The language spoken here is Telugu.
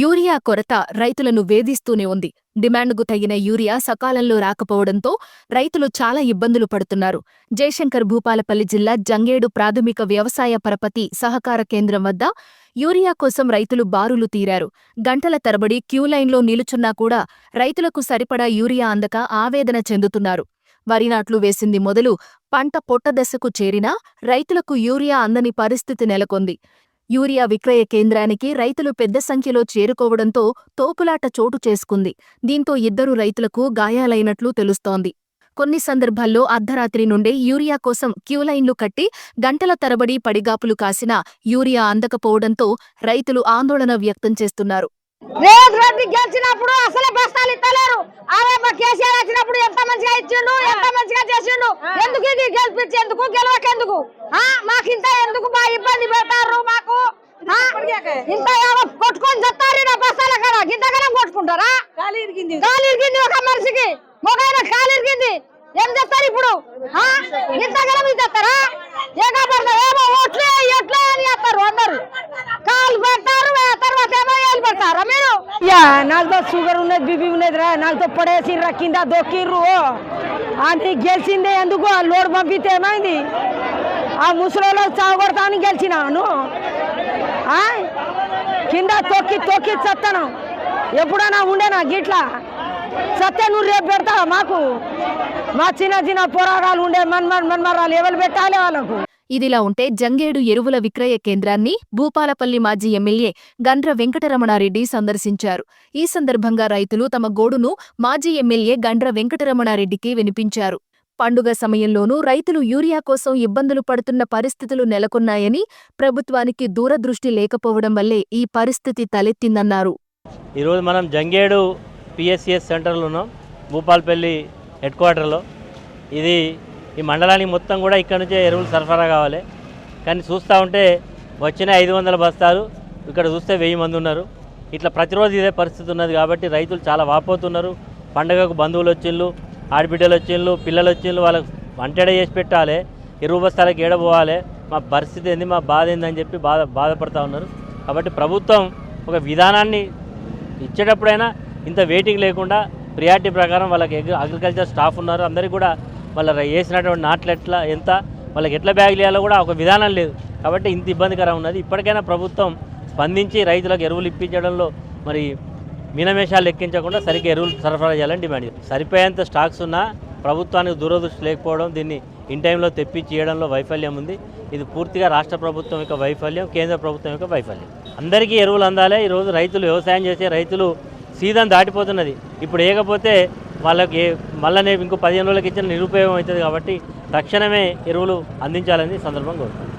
యూరియా కొరత రైతులను వేధిస్తూనే ఉంది. డిమాండ్కు తగిన యూరియా సకాలంలో రాకపోవడంతో రైతులు చాలా ఇబ్బందులు పడుతున్నారు. జయశంకర్ భూపాలపల్లి జిల్లా జంగేడు ప్రాథమిక వ్యవసాయ పరపతి సహకార కేంద్రం వద్ద యూరియా కోసం రైతులు బారులు తీరారు. గంటల తరబడి క్యూలైన్లో నిలుచున్నా కూడా రైతులకు సరిపడా యూరియా అందక ఆవేదన చెందుతున్నారు. వరి నాట్లు వేసింది మొదలు పంట పొట్టదశకు చేరినా రైతులకు యూరియా అందని పరిస్థితి నెలకొంది. యూరియా విక్రయ కేంద్రానికి రైతులు పెద్ద సంఖ్యలో చేరుకోవడంతో తోపులాట చోటు చేసుకుంది. దీంతో ఇద్దరు రైతులకు గాయాలైనట్లు తెలుస్తోంది. కొన్ని సందర్భాల్లో అర్ధరాత్రి నుండే యూరియా కోసం క్యూలైన్లు కట్టి గంటల తరబడి పడిగాపులు కాసినా యూరియా అందకపోవడంతో రైతులు ఆందోళన వ్యక్తం చేస్తున్నారు. రేవంత్ రెడ్డి గెలిచినప్పుడు అసలు బస్తాలు ఇస్తలేరు. ఆమె మా కేసీఆర్ వచ్చినప్పుడు ఎంత మంచిగా ఇచ్చిండు ఎంత మంచిగా చేసిండు? ఎందుకు ఇది గెలిపించేందుకు గెలవకెందుకు? ఆ, మాకు ఇంత ఎందుకు మా ఇబ్బంది పెడతారు ఇంత కొట్టుకొని చెప్తారు నా బస్తాల కాడ. గింతగానే కొట్టుకుంటారా? కాలు ఇరిగింది ఒక మనిషికి. మొగైన కాలు ఇరిగింది ఏం చేస్తారు ఇప్పుడు? ఆ? ఇంతగానే చేస్తారా? ఏగా పడతారు ఏమో ఓట్లే ఎట్లే అని చేస్తారు అందరు. కాలు పెడతారు తర్వాత ఏమో ఏళ్ళు పెడతారా మీరు? యా నాలుగుతో షుగర్ ఉన్నది బీపీ ఉన్నది రా నాలుగుతో పడేసిర్రా కింద దొక్కిర్రు. అది గెలిచిందే ఎందుకు? ఆ లోడ్ పంపితే ఏమైంది? ఆ ముసలిలో చావగొడతాను గెలిచినాను. ఆ? కింద తొక్కి తొక్కి చస్తాను ఎప్పుడైనా ఉండేనా గిట్లా? సత్తే నువ్వు రేపు పెడతావా మాకు? మా చిన్న చిన్న పోరాగాలు ఉండే మన్మన్ మన్మరాలు ఎవరు పెట్టాలి వాళ్ళకు? ఇదిలా ఉంటే జంగేడు ఎరువుల విక్రయ కేంద్రాన్ని భూపాలపల్లి మాజీ ఎమ్మెల్యే గండ్ర వెంకటరమణారెడ్డి సందర్శించారు. ఈ సందర్భంగా రైతులు తమ గోడును మాజీ ఎమ్మెల్యే గండ్ర వెంకటరమణారెడ్డికి వినిపించారు. పండుగ సమయంలోనూ రైతులు యూరియా కోసం ఇబ్బందులు పడుతున్న పరిస్థితులు నెలకొన్నాయని ప్రభుత్వానికి దూరదృష్టి లేకపోవడం వల్లే ఈ పరిస్థితి తలెత్తిందన్నారు. ఈరోజు మనం జంగేడు పిఎస్సిఎస్ సెంటర్లో ఉన్నాం భూపాల్పల్లి హెడ్ క్వార్టర్లో. ఇది ఈ మండలానికి మొత్తం కూడా ఇక్కడ నుంచే ఎరువులు సరఫరా కావాలి. కానీ చూస్తూ ఉంటే వచ్చిన ఐదు వందల బస్తాలు ఇక్కడ చూస్తే వెయ్యి మంది ఉన్నారు. ఇట్లా ప్రతిరోజు ఇదే పరిస్థితి ఉన్నది కాబట్టి రైతులు చాలా వాపోతున్నారు. పండగకు బంధువులు వచ్చిళ్ళు ఆడబిడ్డలు వచ్చిండ్రు పిల్లలు వచ్చిండ్రు వాళ్ళకి వంటడ చేసి పెట్టాలి. ఎరువు బస్తాలకు ఏడబోవాలి మా పరిస్థితి ఏంది? మా బాధ ఏందని చెప్పి బాధ బాధపడతా ఉన్నారు. కాబట్టి ప్రభుత్వం ఒక విధానాన్ని ఇచ్చేటప్పుడైనా ఇంత వెయిటింగ్ లేకుండా ప్రియారిటీ ప్రకారం వాళ్ళకి అగ్రికల్చర్ స్టాఫ్ ఉన్నారు. అందరికీ కూడా వాళ్ళ వేసినటువంటి నాట్లు ఎట్లా ఎంత వాళ్ళకి ఎట్లా బ్యాగులు ఇవ్వాలో కూడా ఒక విధానం లేదు. కాబట్టి ఇంత ఇబ్బందికరం ఉన్నది. ఇప్పటికైనా ప్రభుత్వం స్పందించి రైతులకు ఎరువులు ఇప్పించడంలో మరి మీనమేషాలు లెక్కించకుండా సరిగ్గా ఎరువులు సరఫరా చేయాలని డిమాండ్ సరిపోయేంత స్టాక్స్ ఉన్నా ప్రభుత్వానికి దూరదృష్టి లేకపోవడం దీన్ని ఇన్ టైంలో తెప్పించి చేయడంలో వైఫల్యం ఉంది. ఇది పూర్తిగా రాష్ట్ర ప్రభుత్వం యొక్క వైఫల్యం కేంద్ర ప్రభుత్వం యొక్క వైఫల్యం. అందరికీ ఎరువులు అందాలి. ఈరోజు రైతులు వ్యవసాయం చేసే రైతులు సీజన్ దాటిపోతున్నది. ఇప్పుడు వేయకపోతే వాళ్ళకి మళ్ళీ ఇంకో పదిహేను రోజులకి ఇచ్చిన నిరుపయోగం అవుతుంది కాబట్టి తక్షణమే ఎరువులు అందించాలని సందర్భం సందర్భంగా కోరుతున్నాను